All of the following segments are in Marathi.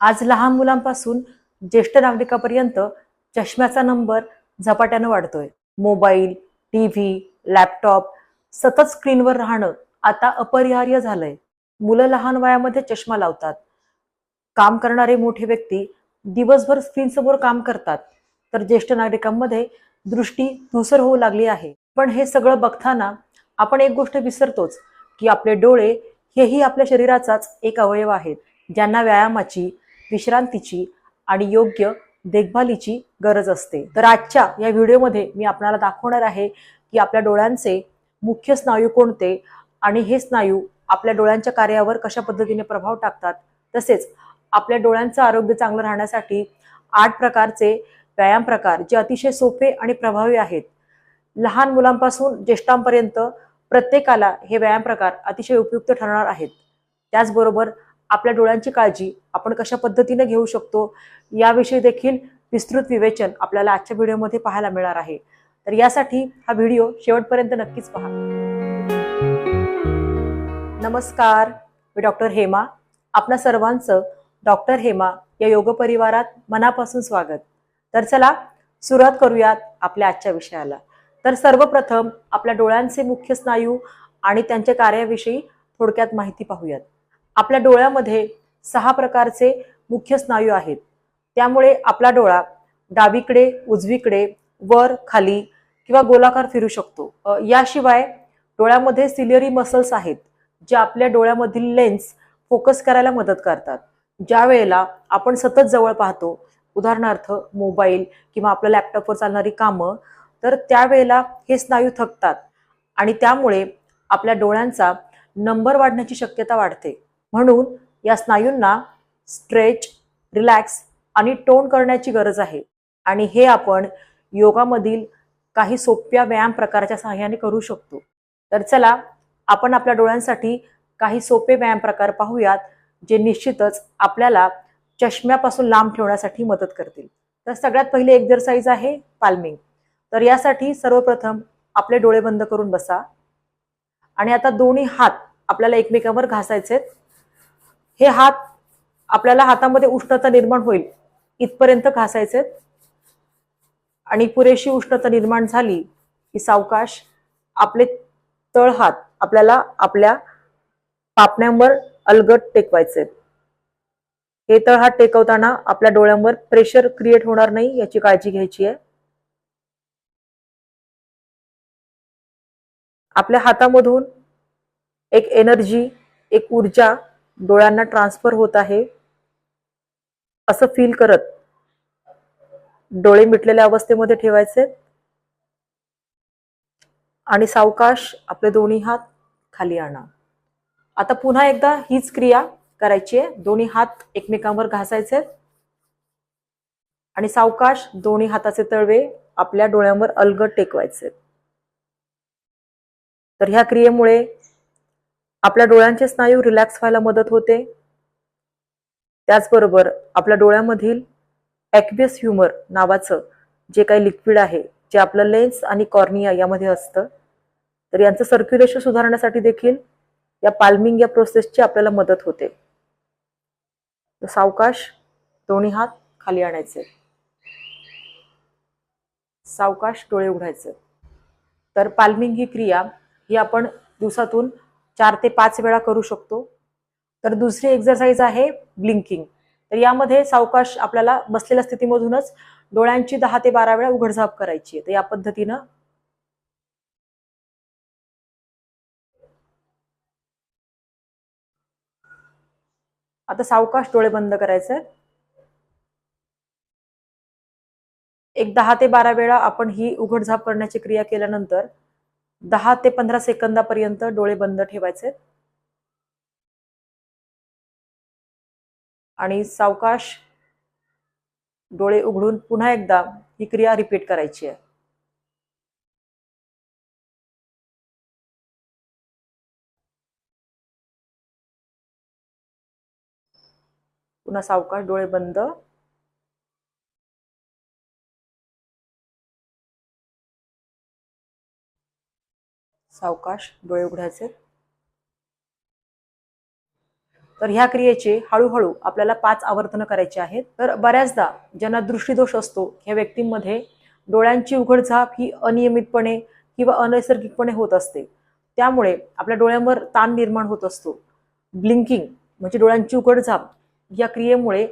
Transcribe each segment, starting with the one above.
आज लहान मुलांपासून ज्येष्ठ नागरिकापर्यंत चष्म्याचा नंबर झपाट्यानं वाढतोय. मोबाईल टी व्ही लॅपटॉप सतत स्क्रीनवर राहणं आता अपरिहार्य झालंय. मुलं लहान वयामध्ये चष्मा लावतात. काम करणारे मोठे व्यक्ती दिवसभर स्क्रीनसमोर काम करतात. तर ज्येष्ठ नागरिकांमध्ये दृष्टी धुसर होऊ लागली आहे. पण हे सगळं बघताना आपण एक गोष्ट विसरतोच की आपले डोळे हेही आपल्या शरीराचाच एक अवयव आहेत. ज्यांना व्यायामाची विश्रांतीची आणि योग्य देखभालीची गरज असते. तर आजच्या या व्हिडिओमध्ये मी आपल्याला दाखवणार आहे की आपल्या डोळ्यांचे मुख्य स्नायू कोणते आणि हे स्नायू आपल्या डोळ्यांच्या कार्यावर कशा पद्धतीने प्रभाव टाकतात. तसेच आपल्या डोळ्यांचं आरोग्य चांगलं राहण्यासाठी आठ प्रकारचे व्यायाम प्रकार जे अतिशय सोपे आणि प्रभावी आहेत. लहान मुलांपासून ज्येष्ठांपर्यंत प्रत्येकाला हे व्यायाम प्रकार अतिशय उपयुक्त ठरणार आहेत. त्याचबरोबर आपल्या डोळ्यांची काळजी आपण कशा पद्धतीने घेऊ शकतो याविषयी देखील विस्तृत विवेचन आपल्याला आजच्या व्हिडिओमध्ये पाहायला मिळणार आहे. तर यासाठी हा व्हिडिओ शेवटपर्यंत नक्कीच पहा. नमस्कार मी डॉक्टर हेमा. आपणा सर्वांचं डॉक्टर हेमा या योग परिवारात मनापासून स्वागत. तर चला सुरुवात करूयात आपल्या आजच्या विषयाला. तर सर्वप्रथम आपल्या डोळ्यांचे मुख्य स्नायू आणि त्यांच्या कार्याविषयी थोडक्यात माहिती पाहूयात. आपल्या डोळ्यामध्ये सहा प्रकारचे मुख्य स्नायू आहेत. त्यामुळे आपला डोळा डावीकडे उजवीकडे वर खाली किंवा गोलाकार फिरू शकतो. याशिवाय डोळ्यामध्ये सिलियरी मसल्स आहेत जे आपल्या डोळ्यामधील लेन्स फोकस करायला मदत करतात. ज्या वेळेला आपण सतत जवळ पाहतो उदाहरणार्थ मोबाईल किंवा आपल्या लॅपटॉपवर चालणारी कामं तर त्यावेळेला हे स्नायू थकतात आणि त्यामुळे आपल्या डोळ्यांचा नंबर वाढण्याची शक्यता वाढते. म्हणून या स्नायूंना स्ट्रेच रिलॅक्स आणि टोन करण्याची गरज आहे. आणि हे आपण योगामधील काही सोप्या व्यायाम प्रकाराच्या सहाय्याने करू शकतो. तर चला आपण आपल्या डोळ्यांसाठी काही सोपे व्यायाम प्रकार पाहूयात जे निश्चितच आपल्याला चष्म्यापासून लांब ठेवण्यासाठी मदत करतील. तर सगळ्यात पहिली एक्झरसाइज आहे पाल्मिंग तर यासाठी सर्वप्रथम आपले डोळे बंद करून बसा. आणि आता दोन्ही हात आपल्याला एकमेकांवर घासायचे आहेत. हे हात आपल्याला हातामध्ये उष्णता निर्माण होईल इथपर्यंत घासायचे. आणि पुरेशी उष्णता निर्माण झाली की सावकाश आपले तळहात आपल्याला आपल्या पापण्यांवर अलगट टेकवायचे. हे हे तळहात टेकवताना आपल्या डोळ्यांवर प्रेशर क्रिएट होणार नाही याची काळजी घ्यायची आहे. आपल्या हातामधून एक एनर्जी एक ऊर्जा डोळ्यांना ट्रान्सफर होत आहे असं फील करत डोळे मिटलेल्या अवस्थेमध्ये ठेवायचे आणि सावकाश आपले दोन्ही हात खाली आणा. आता पुन्हा एकदा हीच क्रिया करायची आहे. दोन्ही हात एकमेकांवर घासायचे आणि सावकाश दोन्ही हाताचे तळवे आपल्या डोळ्यांवर अलगट टेकवायचे. तर ह्या क्रियेमुळे आपल्या डोळ्यांचे स्नायू रिलॅक्स व्हायला मदत होते. त्याचबरोबर आपल्या डोळ्यामधील ॲक्बियस ह्युमर नावाचं जे काही लिक्विड आहे जे आपलं लेन्स आणि कॉर्निया यामध्ये असतं तर यांचं सर्क्युलेशन सुधारण्यासाठी देखील या पाल्मिंग या प्रोसेसची आपल्याला मदत होते. सावकाश दोन्ही हात खाली आणायचे. सावकाश डोळे उघडायचे. तर पाल्मिंग ही क्रिया ही आपण दिवसातून चार ते पाच वेळा करू शकतो. तर दुसरी एक्झरसाइज आहे ब्लिंकिंग तर यामध्ये सावकाश आपल्याला बसलेल्या स्थितीमधूनच डोळ्यांची दहा ते बारा वेळा उघडझाप करायची आहे. तर या पद्धतीनं आता सावकाश डोळे बंद करायचे एक दहा ते बारा वेळा आपण ही उघडझाप करण्याची क्रिया केल्यानंतर दहा ते पंधरा सेकंदापर्यंत डोळे बंद ठेवायचे. आणि सावकाश डोळे उघडून पुन्हा एकदा ही क्रिया रिपीट करायची आहे. पुन्हा सावकाश डोळे बंद सावकाश डोळे उघडायचे. तर ह्या क्रियेचे हळूहळू आपल्याला पाच आवर्तनं करायची आहेत. तर बऱ्याचदा ज्यांना दृष्टीदोष असतो ह्या व्यक्तींमध्ये डोळ्यांची उघडझाप ही अनियमितपणे किंवा अनैसर्गिकपणे होत असते. त्यामुळे आपल्या डोळ्यांवर ताण निर्माण होत असतो. ब्लिंकिंग म्हणजे डोळ्यांची उघडझाप या क्रियेमुळे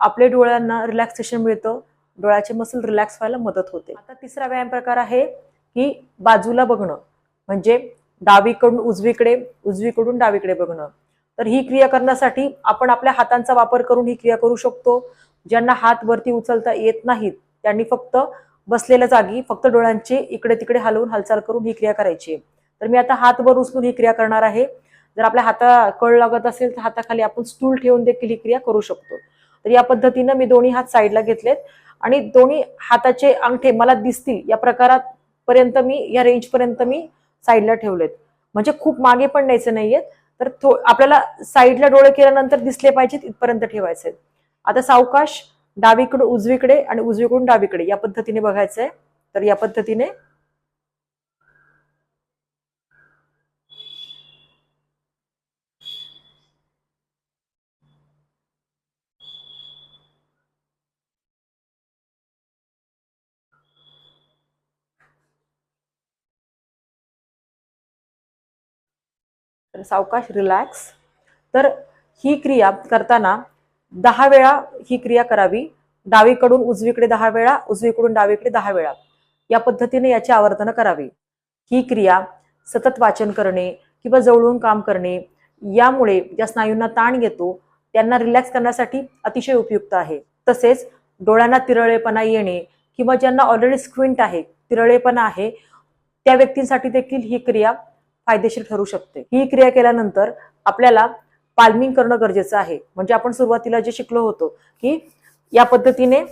आपल्या डोळ्यांना रिलॅक्सेशन मिळतं डोळ्याचे मसल रिलॅक्स व्हायला मदत होते. आता तिसरा व्यायाम प्रकार आहे की बाजूला बघणं. म्हणजे डावीकडून उजवीकडे उजवीकडून डावीकडे बघणं. तर ही क्रिया करण्यासाठी आपण आपल्या हातांचा वापर करून ही क्रिया करू शकतो. ज्यांना हात वरती उचलता येत नाहीत त्यांनी फक्त बसलेल्या जागी फक्त डोळ्यांचे इकडे तिकडे हलवून हालचाल करून ही क्रिया करायची. तर मी आता हात वर उचलून ही क्रिया करणार आहे. जर आपल्या हाता कळ लागत असेल तर हाताखाली आपण स्टूल ठेवून देखील ही क्रिया करू शकतो. तर या पद्धतीनं मी दोन्ही हात साईडला घेतलेत आणि दोन्ही हाताचे अंगठे मला दिसतील या प्रकारात पर्यंत मी या रेंज पर्यंत मी साईडला ठेवलेत. म्हणजे खूप मागे पण न्यायचे नाहीयेत तर थो आपल्याला साईडला डोळे केल्यानंतर दिसले पाहिजेत इथपर्यंत ठेवायचे आता सावकाश डावीकडून उजवीकडे आणि उजवीकडून डावीकडे या पद्धतीने बघायचंय. तर या पद्धतीने तर सावकाश रिलॅक्स तर ही क्रिया करताना दहा वेळा ही क्रिया करावी. डावीकडून उजवीकडे दहा वेळा उजवीकडून डावीकडे दहा वेळा. या पद्धतीने याची आवर्तन करावी. ही क्रिया सतत वाचन करणे किंवा जवळून काम करणे यामुळे ज्या स्नायूंना ताण येतो त्यांना रिलॅक्स करण्यासाठी अतिशय उपयुक्त आहे. तसेच डोळ्यांना तिरळेपणा येणे किंवा ज्यांना ऑलरेडी स्क्विंट आहे तिरळेपणा आहे त्या व्यक्तींसाठी देखील ही क्रिया फायदेशीर ठरू शकते. ही क्रिया केल्यानंतर आपल्याला पाल्मिंग करणं गरजेचं आहे. म्हणजे आपण सुरुवातीला जे शिकलो होतो की या पद्धतीने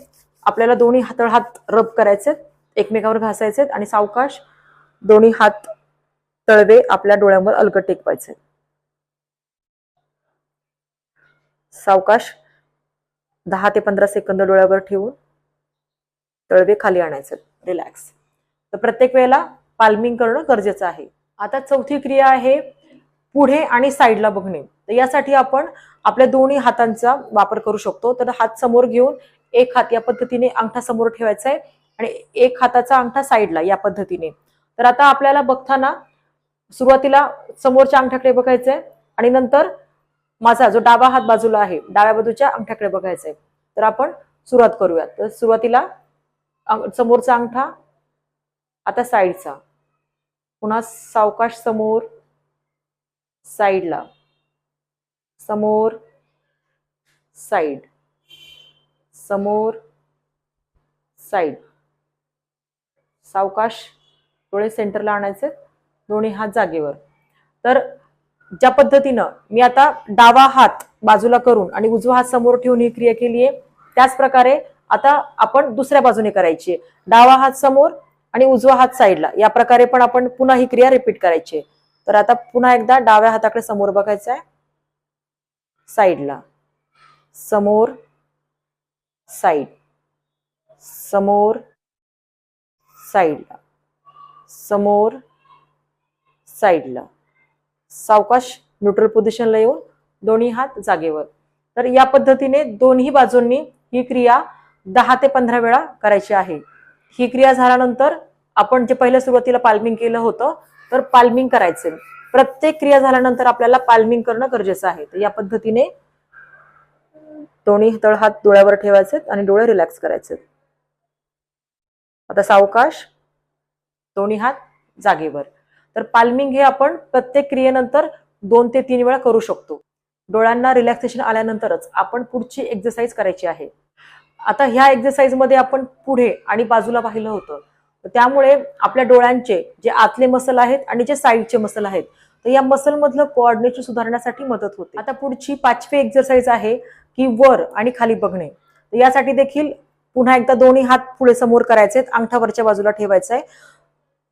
आपल्याला दोन्ही हातळ हात रब करायचे एकमेकावर घासायचे आणि सावकाश दोन्ही हात तळवे आपल्या डोळ्यांवर अलगट टेकवायचे. सावकाश दहा ते पंधरा सेकंद डोळ्यावर ठेवून तळवे खाली आणायचे. रिलॅक्स. तर प्रत्येक वेळेला पाल्मिंग करणं गरजेचं आहे. आता चौथी क्रिया आहे पुढे आणि साईडला बघणे. तर यासाठी आपण आपल्या दोन्ही हातांचा वापर करू शकतो. तर हात समोर घेऊन एक हात या पद्धतीने अंगठा समोर ठेवायचा आहे आणि एक हाताचा अंगठा साईडला या पद्धतीने. तर आता आपल्याला बघताना सुरुवातीला समोरच्या अंगठ्याकडे बघायचं आहे आणि नंतर माझा जो डावा हात बाजूला आहे डाव्या बाजूच्या अंगठ्याकडे बघायचा आहे. तर आपण सुरुवात करूयात तर सुरुवातीला समोरचा अंगठा आता साईडचा. पुन्हा सावकाश समोर साईडला. समोर साईड. समोर साईड. सावकाश डोळे सेंटरला आणायचे दोन्ही हात जागेवर. तर ज्या पद्धतीनं मी आता डावा हात बाजूला करून आणि उजवा हात समोर ठेवून ही क्रिया केली आहे त्याच प्रकारे आता आपण दुसऱ्या बाजूने करायची डावा हात समोर आणि उजवा हात साईडला. या प्रकारे पण आपण पुन्हा ही क्रिया रिपीट करायची आहे. तर आता पुन्हा एकदा डाव्या हाताकडे समोर बघायचं आहे. साईडला. समोर. साईड. समोर. साईडला. समोर. साईडला. सावकाश न्यूट्रल पोझिशनला येऊन दोन्ही हात जागेवर. तर या पद्धतीने दोन्ही बाजूंनी ही क्रिया दहा ते पंधरा वेळा करायची आहे. ही क्रिया झाल्यानंतर आपण जे पहिल्या सुरुवातीला पाल्मिंग केलं होतं तर पाल्मिंग करायचे. प्रत्येक क्रिया झाल्यानंतर आपल्याला पाल्मिंग करणं गरजेचं आहे. तर या पद्धतीने दोन्ही तळ हात डोळ्यावर ठेवायचे आणि डोळे रिलॅक्स करायचे. आता सावकाश दोन्ही हात जागेवर. तर पाल्मिंग हे आपण प्रत्येक क्रियेनंतर दोन ते तीन वेळा करू शकतो. डोळ्यांना रिलॅक्सेशन आल्यानंतरच आपण पुढची एक्सरसाइज करायची आहे. आता ह्या एक्सरसाइजमध्ये आपण पुढे आणि बाजूला पाहिलं होतं. त्यामुळे आपल्या डोळ्यांचे जे आतले मसल आहेत आणि जे साईडचे मसल आहेत तर या मसलमधलं कोऑर्डिनेशन सुधारण्यासाठी मदत होते. आता पुढची पाचवी एक्झरसाईज आहे की वर आणि खाली बघणे. यासाठी देखील पुन्हा एकदा दोन्ही हात पुढे समोर करायचे आहेत अंगठा वरच्या बाजूला ठेवायचा आहे.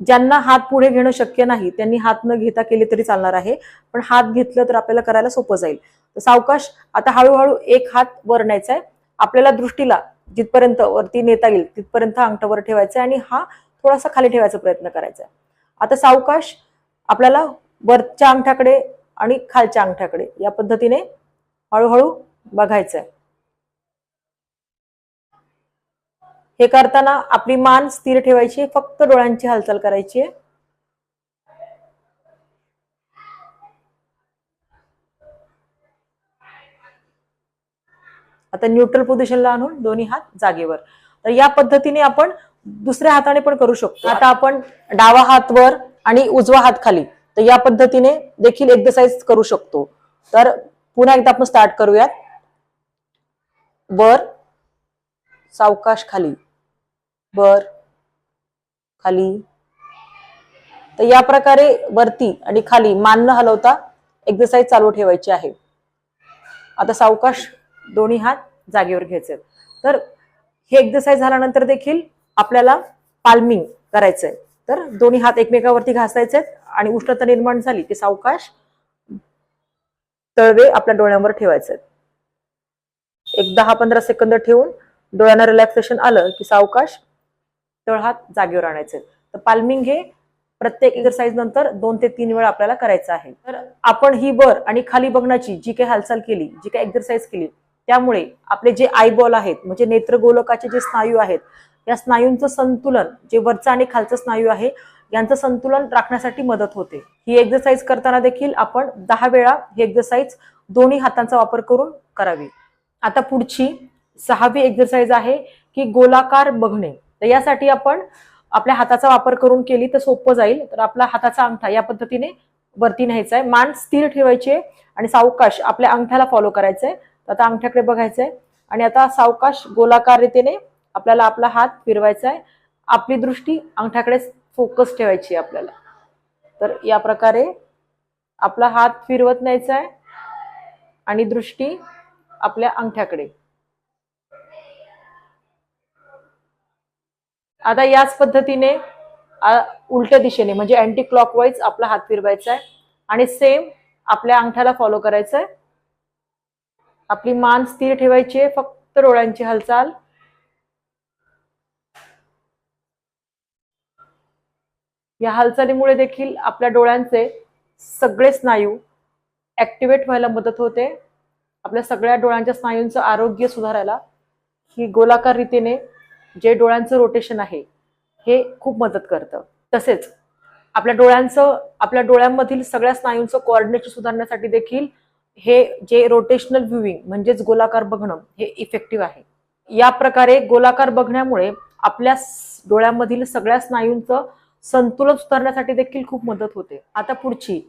ज्यांना हात पुढे घेणं शक्य नाही त्यांनी हात न घेता केले तरी चालणार आहे. पण हात घेतलं तर आपल्याला करायला सोपं जाईल. तर सावकाश आता हळूहळू एक हात वर न्यायचा आहे. आपल्याला दृष्टीला जिथपर्यंत वरती नेता येईल तिथपर्यंत अंगठावर ठेवायचा आहे आणि हा थोडासा खाली ठेवायचा प्रयत्न करायचा आता सावकाश आपल्याला वरच्या अंगठ्याकडे आणि खालच्या अंगठ्याकडे या पद्धतीने हळूहळू बघायचं आहे. हे करताना आपली मान स्थिर ठेवायची फक्त डोळ्यांची हालचाल करायची आहे. आता न्यूट्रल पोझिशनला आणून दोन्ही हात जागेवर. तर या पद्धतीने आपण दुसऱ्या हाताने पण करू शकतो. आता आपण डावा हात वर आणि उजवा हात खाली तर या पद्धतीने देखील एक्सरसाइज करू शकतो. तर पुन्हा एकदा आपण स्टार्ट करूयात. वर सावकाश खाली. वर खाली. तर या प्रकारे वरती आणि खाली मान न हलवता एक्सरसाइज चालू ठेवायची आहे. आता सावकाश दोन्ही हात जागेवर घ्यायचे. तर हे एक्झरसाइज झाल्यानंतर देखील आपल्याला पाल्मिंग करायचंय. तर दोन्ही हात एकमेकावरती घासायचे आणि उष्णता निर्माण झाली की सावकाश तळवे आपल्या डोळ्यांवर ठेवायचे. एक दहा पंधरा सेकंद ठेवून डोळ्यांना रिलॅक्सेशन आलं की सावकाश तळहात जागेवर आणायचे. तर पाल्मिंग हे प्रत्येक एक्सरसाइज नंतर दोन ते तीन वेळा आपल्याला करायचं आहे. तर आपण ही वर आणि खाली बघण्याची जी काही हालचाल केली जी काही एक्सरसाइज केली त्यामुळे आपले जे आयबॉल आहेत म्हणजे नेत्रगोलकाचे जे स्नायू आहेत या स्नायूंचं संतुलन जे वरचं आणि खालचं स्नायू आहे यांचं संतुलन राखण्यासाठी मदत होते. ही एक्सरसाइज करताना देखील आपण दहा वेळा ही एक्सरसाइज दोन्ही हातांचा वापर करून करावी. आता पुढची सहावी एक्सरसाइज आहे की गोलाकार बघणे. तर यासाठी आपण आपल्या हाताचा वापर करून केली तर सोपं जाईल. तर आपला हाताचा अंगठा या पद्धतीने वरती न्यायचा आहे. मान स्थिर ठेवायचे आणि सावकाश आपल्या अंगठ्याला फॉलो करायचंय. तर आता अंगठ्याकडे बघायचंय. आणि आता सावकाश गोलाकार रीतीने आपल्याला आपला हात फिरवायचा आहे आपली दृष्टी अंगठ्याकडे फोकस ठेवायची आहे आपल्याला. तर या प्रकारे आपला हात फिरवत न्यायचा आहे आणि दृष्टी आपल्या अंगठ्याकडे आता याच पद्धतीने उलट्या दिशेने म्हणजे अँटी क्लॉकवाईज आपला हात फिरवायचा आहे आणि सेम आपल्या अंगठ्याला फॉलो करायचा आहे आपली मान स्थिर ठेवायची आहे फक्त डोळ्यांची हालचाल. या हालचालीमुळे देखील आपल्या डोळ्यांचे सगळे स्नायू ऍक्टिव्हेट व्हायला मदत होते. आपल्या सगळ्या डोळ्यांच्या स्नायूंचं आरोग्य सुधारायला ही गोलाकार रीतीने जे डोळ्यांचं रोटेशन आहे हे खूप मदत करतं. तसेच आपल्या डोळ्यांचं आपल्या डोळ्यांमधील सगळ्या स्नायूंचं कोऑर्डिनेशन सुधारण्यासाठी देखील हे जे रोटेशनल व्ह्युइंग म्हणजेच गोलाकार बघणं हे इफेक्टिव्ह आहे. या प्रकारे गोलाकार बघण्यामुळे आपल्या डोळ्यामधील सगळ्या स्नायूंचं संतुलन सुधारण्यासाठी देखील खूप मदत होते. आता पुढची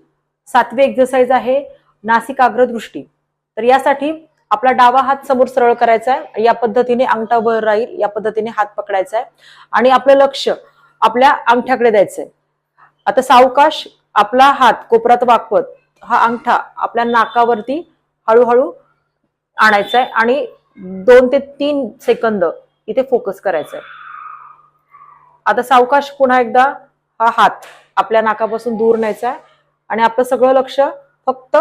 सातवी एक्झरसाइज आहे नासिकाग्र दृष्टी तर यासाठी आपला डावा हात समोर सरळ करायचा आहे या पद्धतीने अंगठा वर राहील या पद्धतीने हात पकडायचा आहे आणि आपलं लक्ष आपल्या अंगठ्याकडे द्यायचंय. आता सावकाश आपला हात कोपरात वाकवत हा अंगठा आपल्या नाकावरती हळूहळू आणायचा आहे आणि दोन ते तीन सेकंद इथे फोकस करायचा आहे आता सावकाश पुन्हा एकदा हा हात आपल्या नाकापासून दूर न्यायचा आहे आणि आपलं सगळं लक्ष फक्त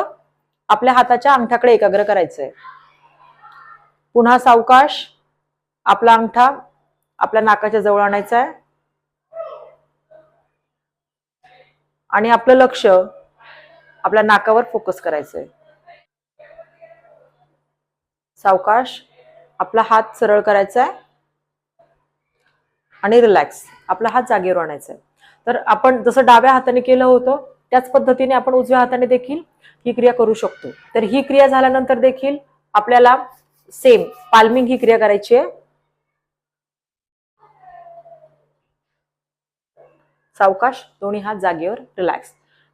आपल्या हाताच्या अंगठ्याकडे एकाग्र करायचंय. पुन्हा सावकाश आपला अंगठा आपल्या नाकाच्या जवळ आणायचा आहे आणि आपलं लक्ष आपल्या नाकावर फोकस करायचंय. सावकाश आपला हात सरळ करायचा आहे आणि रिलॅक्स आपला हात जागेवर आणायचा आहे तर आपण जसं डाव्या हाताने केलं होतं त्याच पद्धतीने आपण उजव्या हाताने देखील ही क्रिया करू शकतो. तर ही क्रिया झाल्यानंतर देखील आपल्याला सेम पाल्मिंग ही क्रिया करायची आहे. सावकाश दोन्ही हात जागेवर रिलॅक्स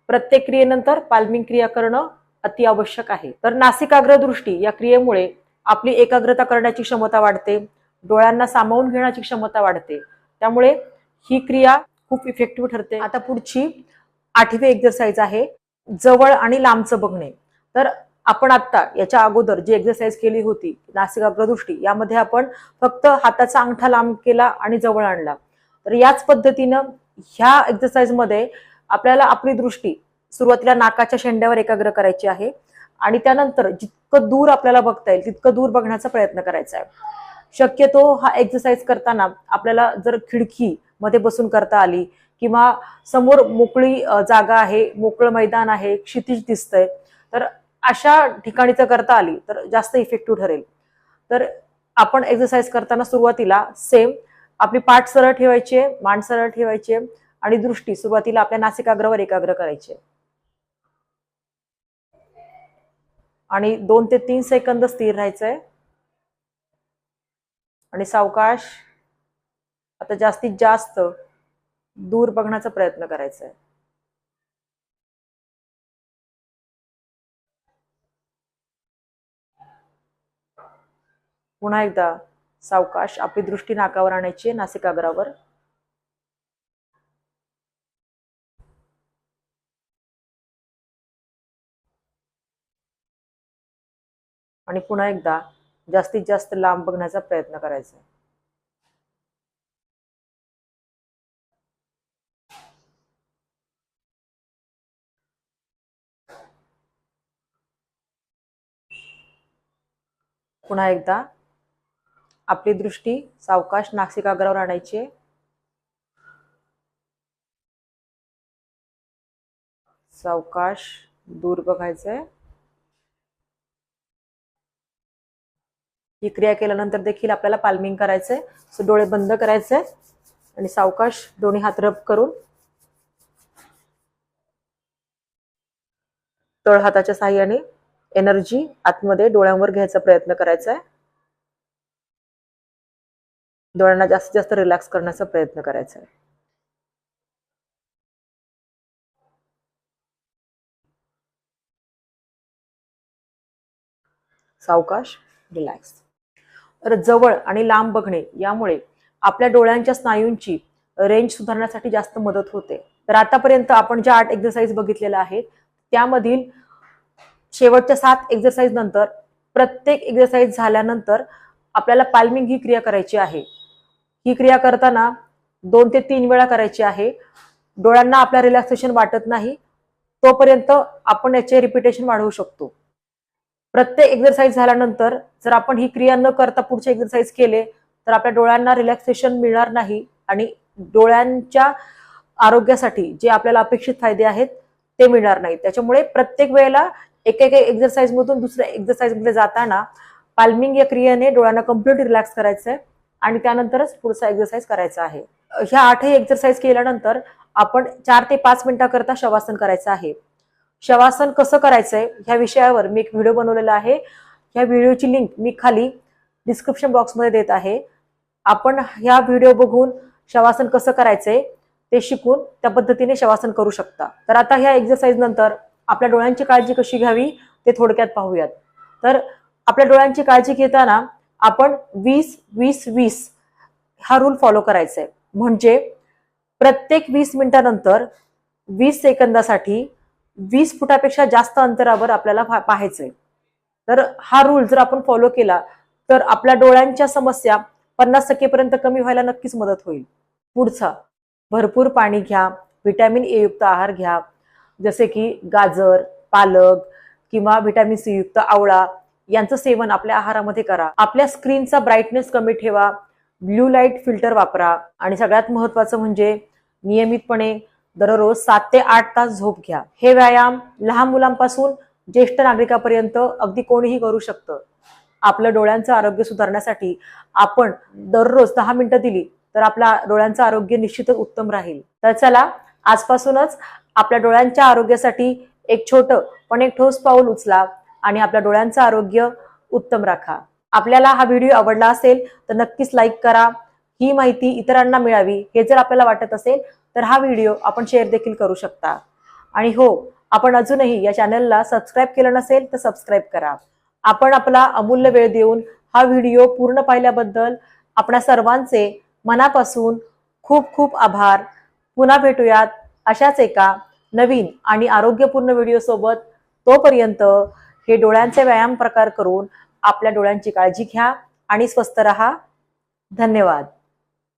प्रत्येक क्रियेनंतर पाल्मिंग क्रिया करणं अति आवश्यक आहे. तर नासिकाग्र दृष्टी या क्रियेमुळे आपली एकाग्रता करण्याची क्षमता वाढते डोळ्यांना सामावून घेण्याची क्षमता वाढते. त्यामुळे ही क्रिया खूप इफेक्टिव्ह ठरते. आता पुढची आठवी एक्झरसाइज आहे जवळ आणि लांबचं बघणे. तर आपण आत्ता याच्या अगोदर जी एक्झरसाइज केली होती नासिकाग्र दृष्टी यामध्ये आपण फक्त हाताचा अंगठा लांब केला आणि जवळ आणला. तर याच पद्धतीनं ह्या एक्सरसाइजमध्ये आपल्याला आपली दृष्टी सुरुवातीला नाकाच्या शेंड्यावर एकाग्र करायची आहे. आणि त्यानंतर जितकं दूर आपल्याला बघता येईल तितकं दूर बघण्याचा प्रयत्न करायचा आहे. शक्यतो हा एक्सरसाइज करताना आपल्याला जर खिडकी मध्ये बसून करता आली किंवा समोर मोकळी जागा आहे मोकळं मैदान आहे क्षितिज दिसतंय तर अशा ठिकाणी जर करता आली तर जास्त इफेक्टिव्ह ठरेल. तर आपण एक्सरसाइज करताना सुरुवातीला सेम आपली पाठ सरळ ठेवायची आहे मान सरळ ठेवायची आहे. आणि दृष्टी सुरुवातीला आपल्या नासिकाग्रवर एकाग्र करायची. आणि दोन ते तीन सेकंद स्थिर राहायचंय. आणि सावकाश आता जास्तीत जास्त दूर बघण्याचा प्रयत्न करायचा आहे पुन्हा एकदा सावकाश आपली दृष्टी नाकावर आणायची नासिकाग्रावर. आणि पुन्हा एकदा जास्तीत जास्त लांब बघण्याचा प्रयत्न करायचा आहे. पुन्हा एकदा आपली दृष्टी सावकाश नासिकाग्रावर आणायची सावकाश दूर बघायचंय ही क्रिया केल्यानंतर देखील आपल्याला पाल्मिंग करायचंय. सो डोळे बंद करायचे आणि सावकाश दोन्ही हात रब करून तळ हाताच्या साह्याने एनर्जी आतमध्ये डोळ्यांवर घ्यायचा प्रयत्न करायचा आहे डोळ्यांना जास्तीत जास्त रिलॅक्स करण्याचा प्रयत्न करायचा आहे सावकाश रिलॅक्स तर जवळ आणि लांब बघणे यामुळे आपल्या डोळ्यांच्या स्नायूंची रेंज सुधारण्यासाठी जास्त मदत होते. तर आतापर्यंत आपण ज्या आठ एक्झरसाइज बघितलेल्या आहेत त्यामधील शेवटच्या सात एक्झरसाइज नंतर प्रत्येक एक्झरसाइज झाल्यानंतर आपल्याला पाल्मिंग ही क्रिया करायची आहे. ही क्रिया करताना दोन ते तीन वेळा करायची आहे. डोळ्यांना आपल्या रिलॅक्सेशन वाटत नाही. तोपर्यंत आपण याचे रिपिटेशन वाढवू शकतो. प्रत्येक एक्सरसाइज झाल्यानंतर जर आपण ही क्रिया न करता पुढचे एक्सरसाइज केले तर आपल्या डोळ्यांना रिलॅक्सेशन मिळणार नाही आणि डोळ्यांच्या आरोग्यासाठी जे आपल्याला अपेक्षित फायदे आहेत ते मिळणार नाही त्याच्यामुळे प्रत्येक वेळेला एक एक एक्सरसाइज मधून दुसऱ्या एक्सरसाइजमध्ये जाताना पाल्मिंग या क्रियेने डोळ्यांना कंप्लीट रिलॅक्स करायचं आहे आणि त्यानंतरच पुढचा एक्सरसाइज करायचा आहे. ह्या आठही एक्सरसाइज केल्यानंतर आपण चार ते पाच मिनिटाकरता शवासन करायचं आहे. शवासन कसं करायचंय ह्या विषयावर मी एक व्हिडिओ बनवलेला आहे. ह्या व्हिडिओची लिंक मी खाली डिस्क्रिप्शन बॉक्समध्ये देत आहे. आपण ह्या व्हिडिओ बघून शवासन कसं करायचंय ते शिकून त्या पद्धतीने शवासन करू शकता. तर आता ह्या एक्सरसाइज नंतर आपल्या डोळ्यांची काळजी कशी घ्यावी ते थोडक्यात पाहूयात. तर आपल्या डोळ्यांची काळजी घेताना आपण वीस वीस वीस हा रूल फॉलो करायचा आहे म्हणजे प्रत्येक वीस मिनिटानंतर वीस सेकंदासाठी वीस फुटापेक्षा जास्त अंतरावर आपल्याला पाहायचंय. तर हा रूल जर आपण फॉलो केला तर आपल्या डोळ्यांच्या समस्या पन्नास टक्केपर्यंत कमी व्हायला नक्कीच मदत होईल. पुढचा भरपूर पाणी घ्या व्हिटॅमिन ए युक्त आहार घ्या. जसे की गाजर पालक किंवा व्हिटॅमिन सी युक्त आवळा यांचं सेवन आपल्या आहारामध्ये करा. आपल्या स्क्रीनचा ब्राईटनेस कमी ठेवा. ब्ल्यू लाइट फिल्टर वापरा. आणि सगळ्यात महत्वाचं म्हणजे नियमितपणे दररोज सात ते आठ तास झोप घ्या. हे व्यायाम लहान मुलांपासून ज्येष्ठ नागरिकापर्यंत अगदी कोणीही करू शकतं. आपल्या डोळ्यांचं आरोग्य सुधारण्यासाठी आपण दररोज दहा मिनिटं दिली तर आपल्या डोळ्यांचं आरोग्य निश्चितच उत्तम राहील. तर चला आजपासूनच आपल्या डोळ्यांच्या आरोग्यासाठी एक छोटं पण एक ठोस पाऊल उचला आणि आपल्या डोळ्यांचं आरोग्य उत्तम राखा. आपल्याला हा व्हिडिओ आवडला असेल तर नक्कीच लाईक करा. ही माहिती इतरांना मिळावी हे जर आपल्याला वाटत असेल तर हा व्हिडिओ आपण शेअर देखील करू शकता. आणि हो आपण अजूनही या चॅनलला सबस्क्राईब केलं नसेल तर सबस्क्राईब करा. आपण आपला अमूल्य वेळ देऊन हा व्हिडिओ पूर्ण पाहिल्याबद्दल आपणा सर्वांचे मनापासून खूप खूप आभार. पुन्हा भेटूयात अशाच एका नवीन आणि आरोग्यपूर्ण व्हिडिओसोबत तोपर्यंत हे डोळ्यांचे व्यायाम प्रकार करून आपल्या डोळ्यांची काळजी घ्या आणि स्वस्थ रहा. धन्यवाद.